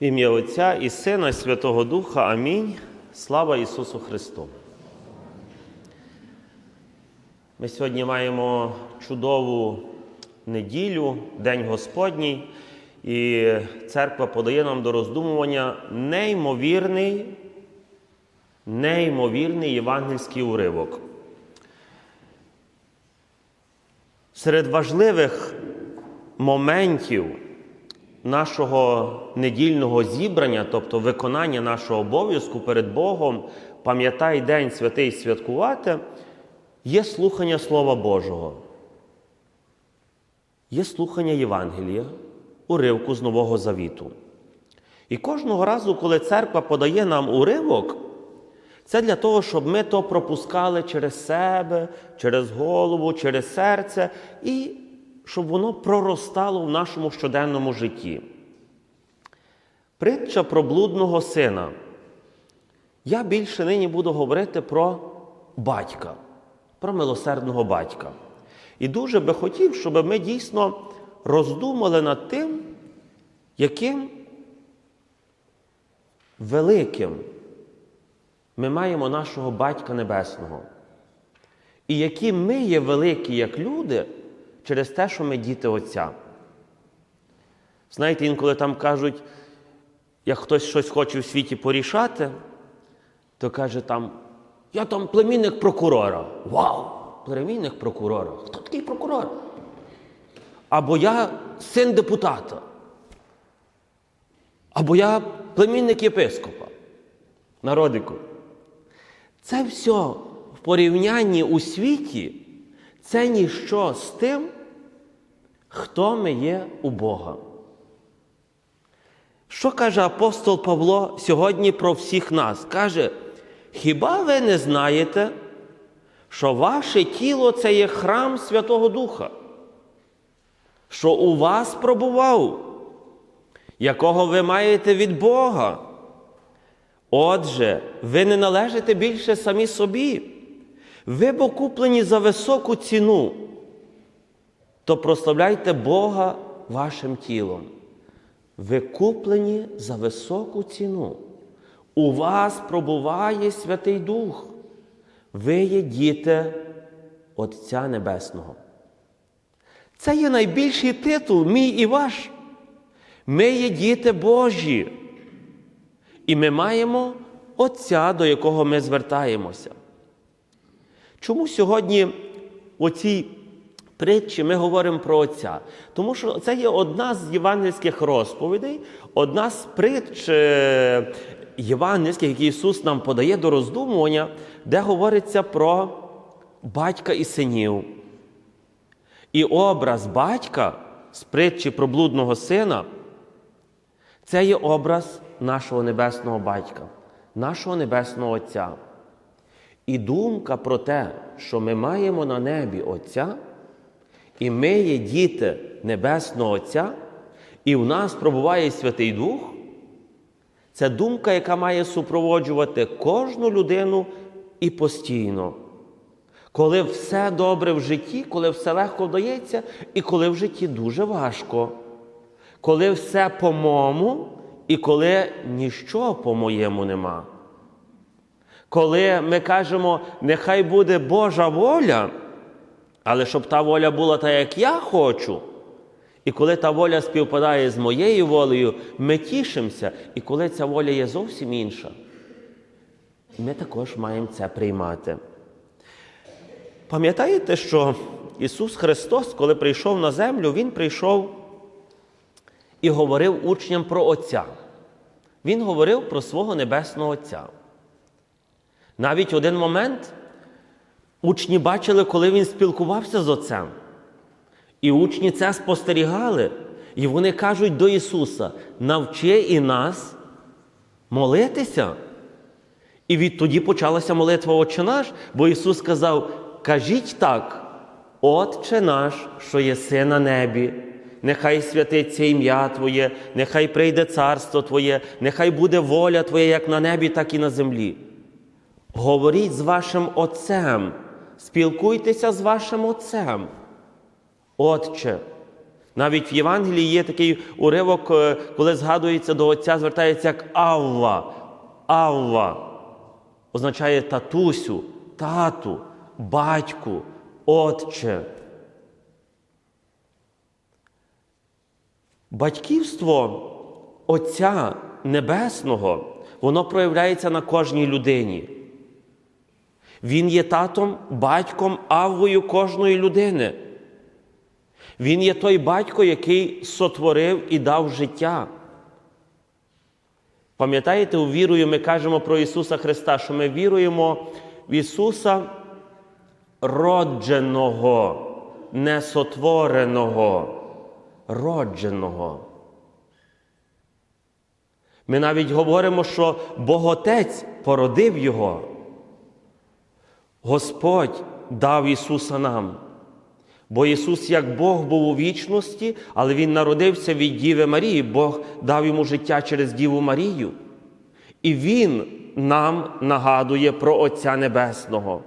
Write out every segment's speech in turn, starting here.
Ім'я Отця і Сина, і Святого Духа. Амінь. Слава Ісусу Христу. Ми сьогодні маємо чудову неділю, День Господній, і церква подає нам до роздумування неймовірний, неймовірний євангельський уривок. Серед важливих моментів нашого недільного зібрання, тобто виконання нашого обов'язку перед Богом, пам'ятай День святий святкувати, є слухання Слова Божого. Є слухання Євангелія, уривку з Нового Завіту. І кожного разу, коли церква подає нам уривок, це для того, щоб ми то пропускали через себе, через голову, через серце, і щоб воно проростало в нашому щоденному житті. Притча про блудного сина. Я більше нині буду говорити про батька, про милосердного батька. І дуже би хотів, щоб ми дійсно роздумали над тим, яким великим ми маємо нашого Батька Небесного. І які ми є великі як люди через те, що ми діти Отця. Знаєте, інколи там кажуть, як хтось щось хоче в світі порішати, то каже там, я там племінник прокурора. Вау! Племінник прокурора. Хто такий прокурор? Або я син депутата. Або я племінник єпископа. Народику. Це все в порівнянні у світі, це ніщо з тим, хто ми є у Бога. Що каже апостол Павло сьогодні про всіх нас? Каже, хіба ви не знаєте, що ваше тіло це є храм Святого Духа, що у вас пробував, якого ви маєте від Бога? Отже, ви не належите більше самі собі. Ви бо куплені за високу ціну, то прославляйте Бога вашим тілом. Ви куплені за високу ціну. У вас пробуває Святий Дух. Ви є діти Отця Небесного. Це є найбільший титул, мій і ваш. Ми є діти Божі. І ми маємо Отця, до якого ми звертаємося. Чому сьогодні у цій притчі ми говоримо про Отця? Тому що це є одна з євангельських розповідей, одна з притч е, євангельських, які Ісус нам подає до роздумування, де говориться про батька і синів. І образ батька з притчі про блудного сина це є образ нашого небесного батька, нашого небесного Отця. І думка про те, що ми маємо на небі Отця, і ми є діти Небесного Отця, і в нас пробуває Святий Дух, це думка, яка має супроводжувати кожну людину і постійно. Коли все добре в житті, коли все легко вдається, і коли в житті дуже важко, коли все по-моєму, і коли ніщо по-моєму нема. Коли ми кажемо, нехай буде Божа воля, але щоб та воля була та, як я хочу. І коли та воля співпадає з моєю волею, ми тішимося. І коли ця воля є зовсім інша, ми також маємо це приймати. Пам'ятаєте, що Ісус Христос, коли прийшов на землю, Він прийшов і говорив учням про Отця. Він говорив про свого Небесного Отця. Навіть один момент учні бачили, коли він спілкувався з Отцем. І учні це спостерігали. І вони кажуть до Ісуса: навчи і нас молитися. І відтоді почалася молитва Отче наш, бо Ісус сказав: Кажіть так, Отче наш, що єси на небі, нехай святиться ім'я Твоє, нехай прийде царство Твоє, нехай буде воля Твоя як на небі, так і на землі. Говоріть з вашим Отцем, спілкуйтеся з вашим Отцем. Отче, Навіть в Євангелії є такий уривок, е, коли згадується до Отця, звертається як Авва. Авва означає татусю, тату, батьку, отче. Батьківство Отця Небесного, воно проявляється на кожній людині. Він є татом, батьком, аввою кожної людини. Він є той батько, який сотворив і дав життя. Пам'ятаєте, у вірою ми кажемо про Ісуса Христа, що ми віруємо в Ісуса родженого, несотвореного, родженого. Ми навіть говоримо, що Боготець породив Його. Господь дав Ісуса нам. Бо Ісус, як Бог, був у вічності, але Він народився від Діви Марії, Бог дав йому життя через Діву Марію. І Він нам нагадує про Отця Небесного.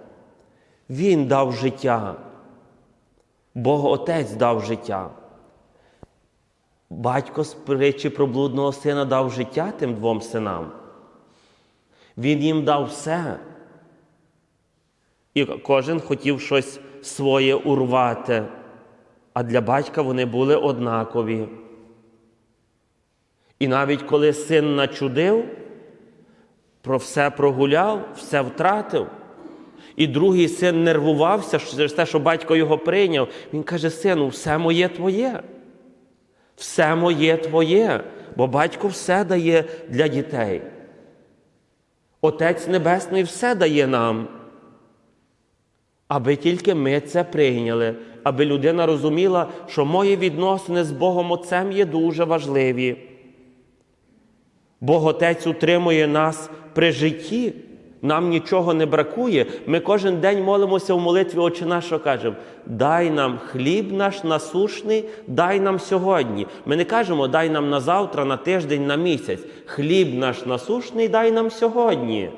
Він дав життя. Бог Отець дав життя. Батько з притчі про блудного сина дав життя тим двом синам. Він їм дав все. І кожен хотів щось своє урвати, а для батька вони були однакові. І навіть коли син начудив, про все прогуляв, все втратив. І другий син нервувався через те, що батько його прийняв. Він каже: сину, все моє твоє. Все моє твоє, бо батько все дає для дітей. Отець Небесний все дає нам аби тільки ми це прийняли, аби людина розуміла, що мої відносини з Богом Отцем є дуже важливі. Бог Отець утримує нас при житті, нам нічого не бракує. Ми кожен день молимося в молитві Отче наш, що кажемо, дай нам хліб наш насушний, дай нам сьогодні. Ми не кажемо, дай нам на завтра, на тиждень, на місяць. Хліб наш насушний, дай нам сьогодні.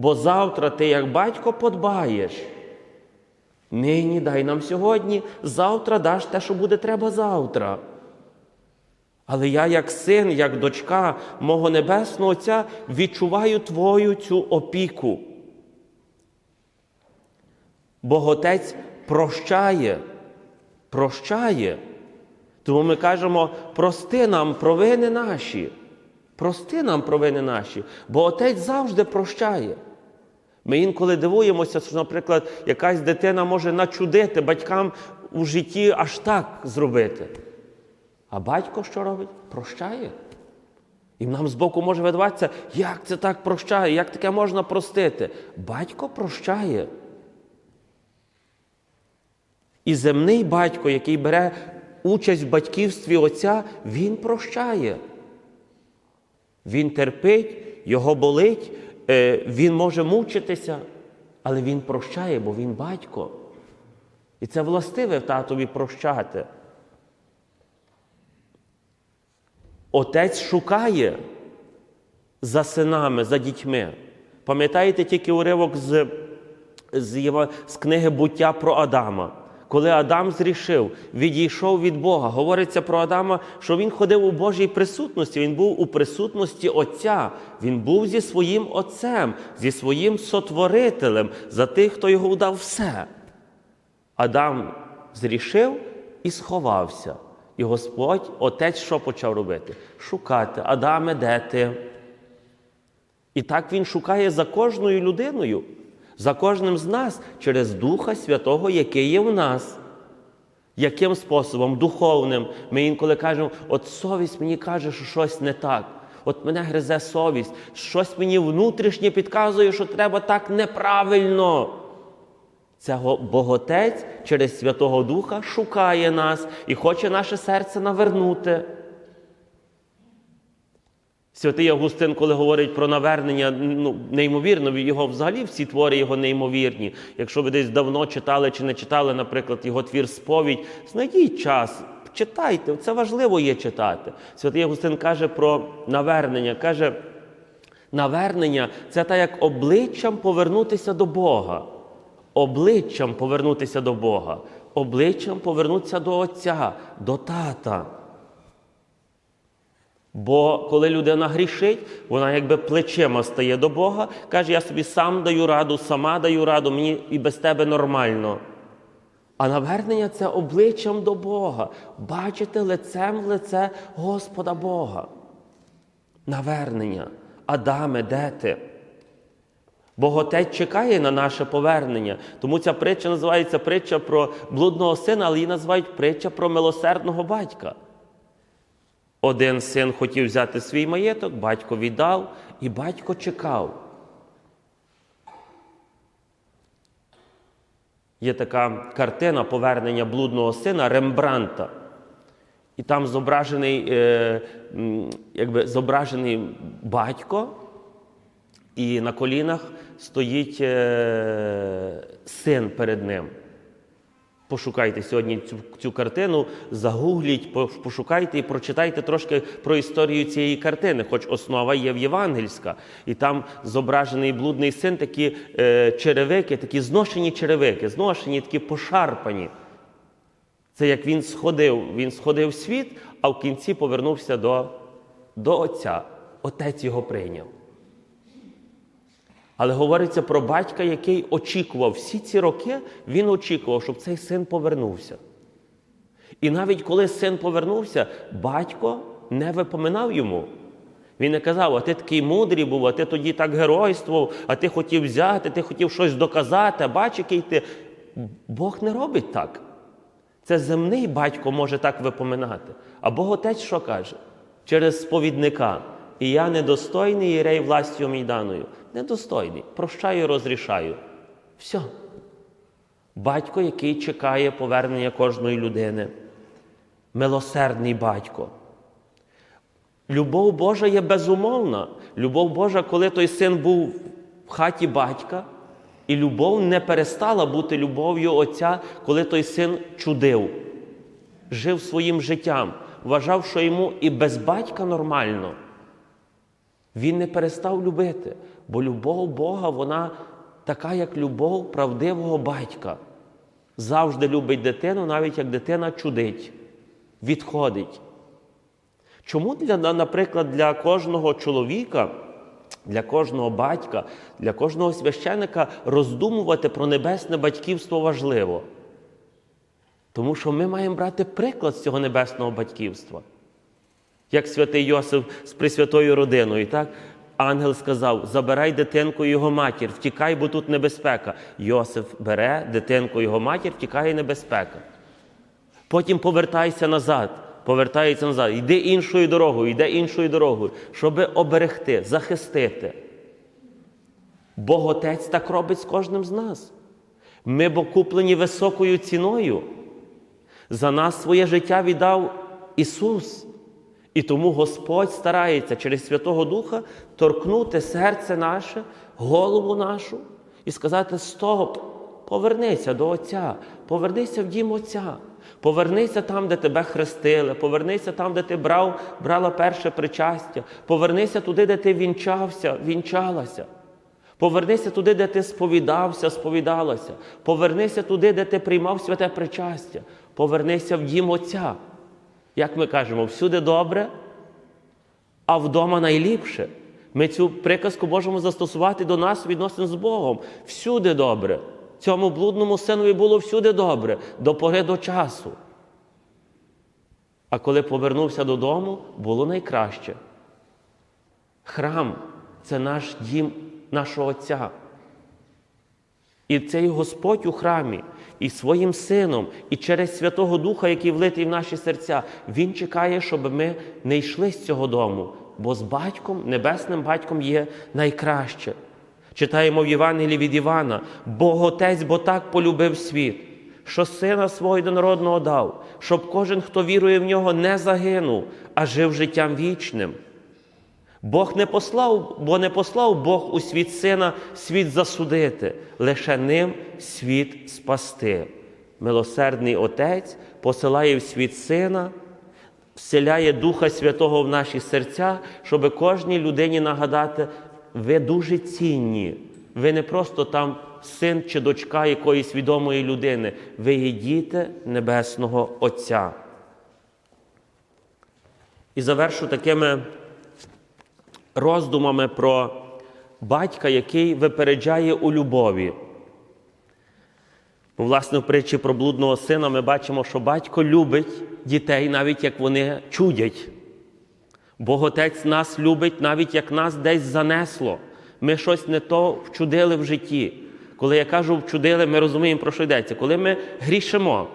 Бо завтра ти, як батько, подбаєш. Нині дай нам сьогодні, завтра даш те, що буде треба завтра. Але я, як син, як дочка мого Небесного Отця, відчуваю твою цю опіку. Бог Отець прощає, прощає. Тому ми кажемо, прости нам провини наші. Прости нам провини наші, бо Отець завжди прощає. Ми інколи дивуємося, що, наприклад, якась дитина може начудити батькам у житті аж так зробити. А батько що робить? Прощає. І нам збоку може видаватися, як це так прощає, як таке можна простити. Батько прощає. І земний батько, який бере участь в батьківстві Отця, він прощає. Він терпить, його болить, він може мучитися, але він прощає, бо він батько. І це властиве татові прощати. Отець шукає за синами, за дітьми. Пам'ятаєте тільки уривок з, з, з книги буття про Адама? Коли Адам зрішив, відійшов від Бога, говориться про Адама, що він ходив у Божій присутності, він був у присутності Отця, він був зі своїм Отцем, зі своїм сотворителем, за тих, хто його дав все. Адам зрішив і сховався. І Господь, Отець, що почав робити? Шукати. Адаме, де ти? І так він шукає за кожною людиною за кожним з нас через Духа Святого, який є в нас. Яким способом? Духовним. Ми інколи кажемо, от совість мені каже, що щось не так. От мене гризе совість, щось мені внутрішнє підказує, що треба так неправильно. Це Боготець через Святого Духа шукає нас і хоче наше серце навернути. Святий Августин, коли говорить про навернення, ну, неймовірно, його взагалі всі твори його неймовірні. Якщо ви десь давно читали чи не читали, наприклад, його твір сповідь, знайдіть час, читайте, це важливо є читати. Святий Августин каже про навернення, каже, навернення це так, як обличчям повернутися до Бога. Обличчям повернутися до Бога. обличчям повернутися до Отця, до тата. Бо коли людина грішить, вона якби плечима стає до Бога, каже, я собі сам даю раду, сама даю раду, мені і без тебе нормально. А навернення це обличчям до Бога, бачити лицем в лице Господа Бога. Навернення. Адаме, де ти? Бог Отець чекає на наше повернення. Тому ця притча називається притча про блудного сина, але її називають притча про милосердного батька. Один син хотів взяти свій маєток, батько віддав, і батько чекав. Є така картина повернення блудного сина Рембранта. І там зображений, е, якби зображений батько, і на колінах стоїть е, син перед ним. Пошукайте сьогодні цю, цю картину, загугліть, пошукайте і прочитайте трошки про історію цієї картини, хоч основа є в євангельська. І там зображений блудний син, такі е, черевики, такі зношені черевики, зношені, такі пошарпані. Це як він сходив, він сходив в світ, а в кінці повернувся до, до Отця. Отець його прийняв. Але говориться про батька, який очікував всі ці роки, він очікував, щоб цей син повернувся. І навіть коли син повернувся, батько не випоминав йому. Він не казав, а ти такий мудрий був, а ти тоді так геройствував, а ти хотів взяти, ти хотів щось доказати, а бач, який ти. Бог не робить так. Це земний батько може так випоминати. А Бог Отець що каже? Через сповідника. І я недостойний єрей властю мійданою. Недостойний. Прощаю, розрішаю. Все. Батько, який чекає повернення кожної людини. Милосердний батько. Любов Божа є безумовна. Любов Божа, коли той син був в хаті батька, і любов не перестала бути любов'ю Отця, коли той син чудив, жив своїм життям, вважав, що йому і без батька нормально. Він не перестав любити, бо любов Бога, вона така, як любов правдивого батька. Завжди любить дитину, навіть як дитина чудить, відходить. Чому, для, наприклад, для кожного чоловіка, для кожного батька, для кожного священика роздумувати про небесне батьківство важливо? Тому що ми маємо брати приклад з цього небесного батьківства. Як святий Йосиф з присвятою родиною, так? Ангел сказав: забирай дитинку його матір, втікай, бо тут небезпека. Йосиф бере дитинку його матір, втікає небезпека. Потім повертайся назад, повертається назад, йди іншою дорогою, йде іншою дорогою, щоб оберегти, захистити. Бог Отець так робить з кожним з нас. Ми бо куплені високою ціною. За нас своє життя віддав Ісус. І тому Господь старається через Святого Духа торкнути серце наше, голову нашу і сказати: Стоп, повернися до Отця, повернися в дім Отця, повернися там, де тебе хрестили, повернися там, де ти брав, брала перше причастя, повернися туди, де ти вінчався, вінчалася. Повернися туди, де ти сповідався, сповідалася. Повернися туди, де ти приймав святе причастя. Повернися в дім Отця. Як ми кажемо, всюди добре, а вдома найліпше. Ми цю приказку можемо застосувати до нас відносин з Богом. Всюди добре. Цьому блудному синові було всюди добре, до пори до часу. А коли повернувся додому, було найкраще. Храм це наш дім нашого Отця. І цей Господь у храмі, і своїм сином, і через Святого Духа, який влитий в наші серця, Він чекає, щоб ми не йшли з цього дому, бо з батьком, небесним батьком є найкраще. Читаємо в Євангелії від Івана: Бог Отець, бо так полюбив світ, що сина свого єдинородного дав, щоб кожен, хто вірує в нього, не загинув, а жив життям вічним. Бог не послав, бо не послав Бог у світ сина світ засудити, лише ним світ спасти. Милосердний Отець посилає в світ сина, вселяє Духа Святого в наші серця, щоб кожній людині нагадати, ви дуже цінні, ви не просто там син чи дочка якоїсь відомої людини. Ви є діти Небесного Отця. І завершу такими роздумами про батька, який випереджає у любові. Власне, в притчі про блудного сина ми бачимо, що батько любить дітей, навіть як вони чудять. Бог Отець нас любить, навіть як нас десь занесло. Ми щось не то вчудили в житті. Коли я кажу вчудили, ми розуміємо, про що йдеться. Коли ми грішимо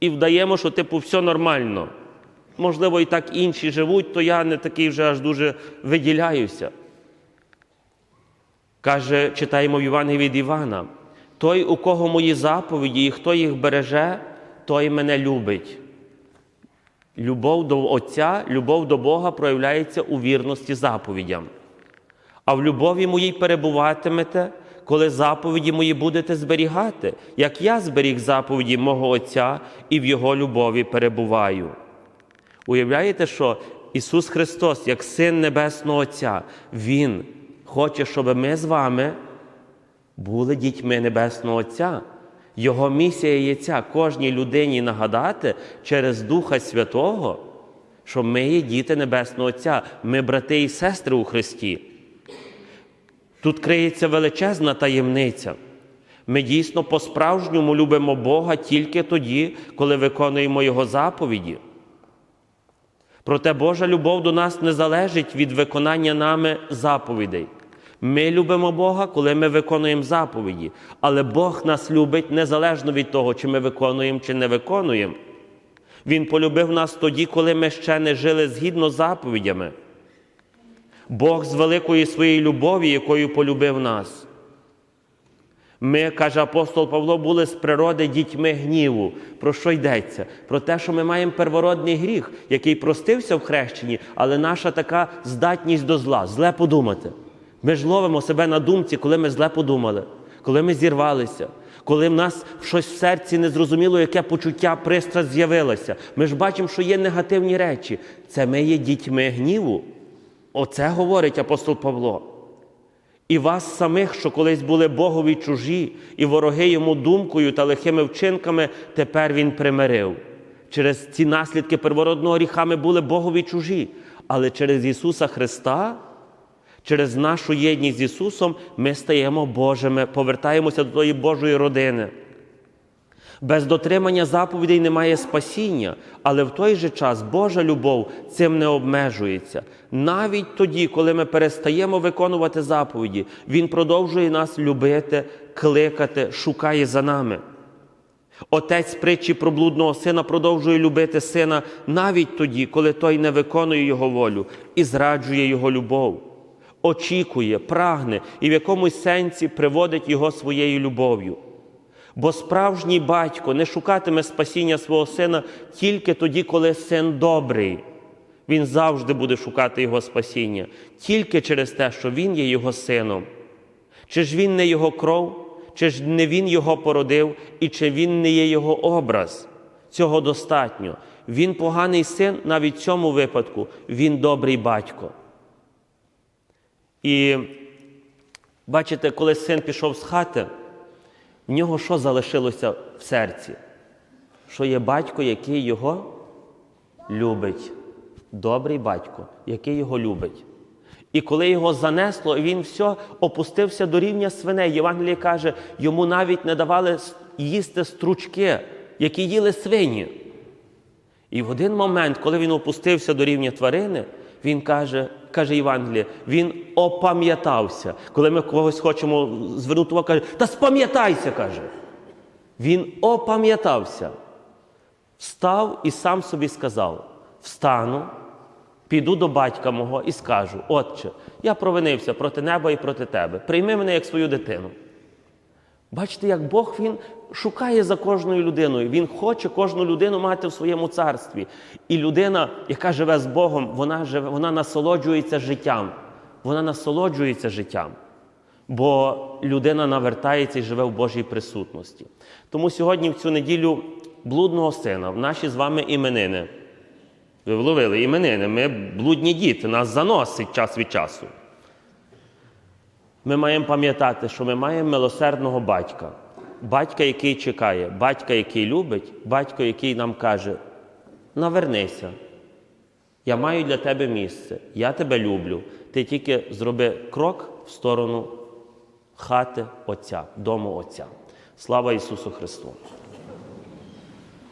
і вдаємо, що типу все нормально. Можливо, і так інші живуть, то я не такий вже аж дуже виділяюся. Каже, читаємо в Євангелії від Івана: той, у кого мої заповіді, і хто їх береже, той мене любить. Любов до Отця, любов до Бога проявляється у вірності заповідям. А в любові моїй перебуватимете, коли заповіді мої будете зберігати, як я зберіг заповіді мого Отця і в Його любові перебуваю. Уявляєте, що Ісус Христос, як Син Небесного Отця, Він хоче, щоб ми з вами були дітьми Небесного Отця. Його місія є ця кожній людині нагадати через Духа Святого, що ми є діти Небесного Отця, ми брати і сестри у Христі. Тут криється величезна таємниця. Ми дійсно по-справжньому любимо Бога тільки тоді, коли виконуємо Його заповіді. Проте Божа любов до нас не залежить від виконання нами заповідей. Ми любимо Бога, коли ми виконуємо заповіді, але Бог нас любить незалежно від того, чи ми виконуємо, чи не виконуємо. Він полюбив нас тоді, коли ми ще не жили згідно з заповідями. Бог з великої своєї любові, якою полюбив нас. Ми, каже апостол Павло, були з природи дітьми гніву. Про що йдеться? Про те, що ми маємо первородний гріх, який простився в хрещенні, але наша така здатність до зла, зле подумати. Ми ж ловимо себе на думці, коли ми зле подумали, коли ми зірвалися, коли в нас щось в серці незрозуміло, яке почуття пристрасть з'явилося. Ми ж бачимо, що є негативні речі. Це ми є дітьми гніву. Оце говорить апостол Павло. І вас самих, що колись були Богові чужі, і вороги йому думкою та лихими вчинками, тепер Він примирив. Через ці наслідки первородного гріха ми були Богові чужі, але через Ісуса Христа, через нашу єдність з Ісусом, ми стаємо Божими, повертаємося до тої Божої родини. Без дотримання заповідей немає спасіння, але в той же час Божа любов цим не обмежується. Навіть тоді, коли ми перестаємо виконувати заповіді, Він продовжує нас любити, кликати, шукає за нами. Отець притчі про блудного сина продовжує любити сина навіть тоді, коли той не виконує його волю і зраджує його любов, очікує, прагне і в якомусь сенсі приводить його своєю любов'ю. Бо справжній батько не шукатиме спасіння свого сина тільки тоді, коли син добрий. Він завжди буде шукати його спасіння, тільки через те, що він є його сином. Чи ж він не його кров, чи ж не він його породив, і чи він не є його образ? Цього достатньо. Він поганий син навіть в цьому випадку, він добрий батько. І бачите, коли син пішов з хати, в нього що залишилося в серці? Що є батько, який його любить. Добрий батько, який його любить. І коли його занесло, він все опустився до рівня свиней. Євангеліє каже, йому навіть не давали їсти стручки, які їли свині. І в один момент, коли він опустився до рівня тварини, він каже, каже Євангеліє, він опам'ятався. Коли ми когось хочемо звернути увагу, каже, та спам'ятайся, каже. Він опам'ятався, встав і сам собі сказав: встану, піду до батька мого і скажу: Отче, я провинився проти неба і проти тебе. Прийми мене як свою дитину. Бачите, як Бог Він шукає за кожною людиною. Він хоче кожну людину мати в своєму царстві. І людина, яка живе з Богом, вона живе, вона насолоджується життям. Вона насолоджується життям. Бо людина навертається і живе в Божій присутності. Тому сьогодні, в цю неділю блудного сина, в наші з вами іменини. Ви вловили іменини, ми блудні діти, нас заносить час від часу. Ми маємо пам'ятати, що ми маємо милосердного батька, батька, який чекає, батька, який любить, батько, який нам каже: навернися, я маю для тебе місце, я тебе люблю. Ти тільки зроби крок в сторону хати Отця, дому Отця. Слава Ісусу Христу!